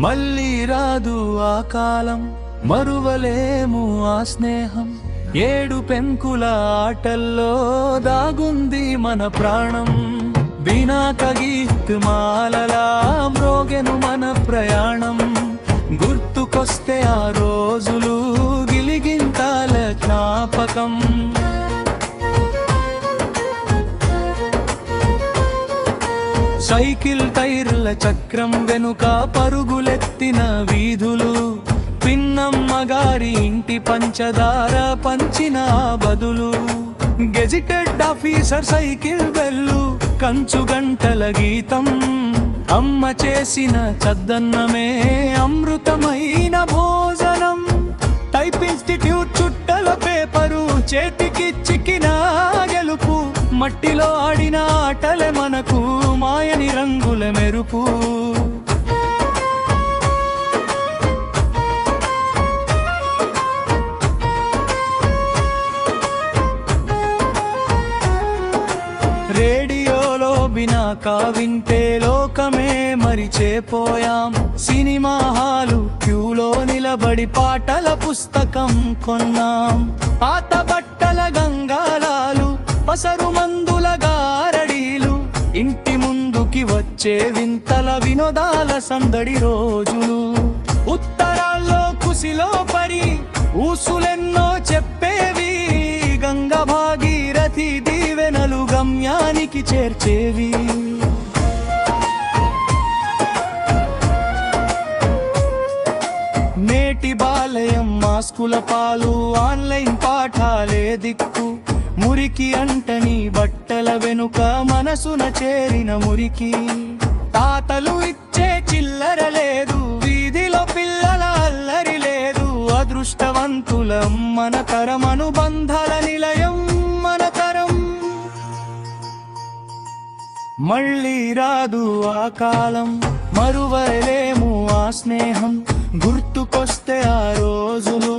మళ్ళీ రాదు ఆ కాలం మరువలేము ఆ స్నేహం. ఏడు పెంకుల ఆటల్లో దాగుంది మన ప్రాణం. వినాక గీత్ మాలలా మ్రోగెను మన ప్రయాణం. గుర్తుకొస్తే ఆ రోజులు గిలిగింతాల జ్ఞాపకం. సైకిల్ టైర్ల చక్రం వెనుక పరుగులెత్తిన వీధులు. పిన్నమ్మ గారి ఇంటి పంచదార పంచిన బదులు. గెజిటెడ్ ఆఫీసర్ సైకిల్ బెల్లు కంచు గంటల గీతం. అమ్మ చేసిన చద్దన్నమే అమృతమైన భోజనం. టైప్ ఇన్స్టిట్యూట్ చుట్టల పేపరు చేతికి చిక్కిన గెలుపు. మట్టిలో ఆడిన ఆటలే మనకు మెరుపు రేడియోలో బినాకా వింటే లోకమే మరిచేపోయాం. సినిమా హాలు క్యూలో నిలబడి పాటల పుస్తకం కొన్నాం. పాత బట్టల గంగాలాలు పసరు మందుల వచ్చే వింతల వినోదాల సందడి రోజులు. ఉత్తరాల్లో కుసిలో పరి ఊసులెన్నో చెప్పేవి. గంగ భాగీరథి దీవెనలు గమ్యానికి చేర్చేవి. నేటి బాలయం మాస్కుల పాలు ఆన్లైన్ పాఠాలే దిక్కు. మురికి అంటని బట్టల వెనుక మనసున చేరిన మురికి. తాతలు ఇచ్చే చిల్లర లేదు వీధిలో పిల్లల అల్లరి లేదు. అదృష్టవంతులం మన తరం అనుబంధాల నిలయం మన తరం. మళ్ళీ రాదు ఆ కాలం మరువలేము ఆ స్నేహం. గుర్తుకొస్తే ఆ రోజులు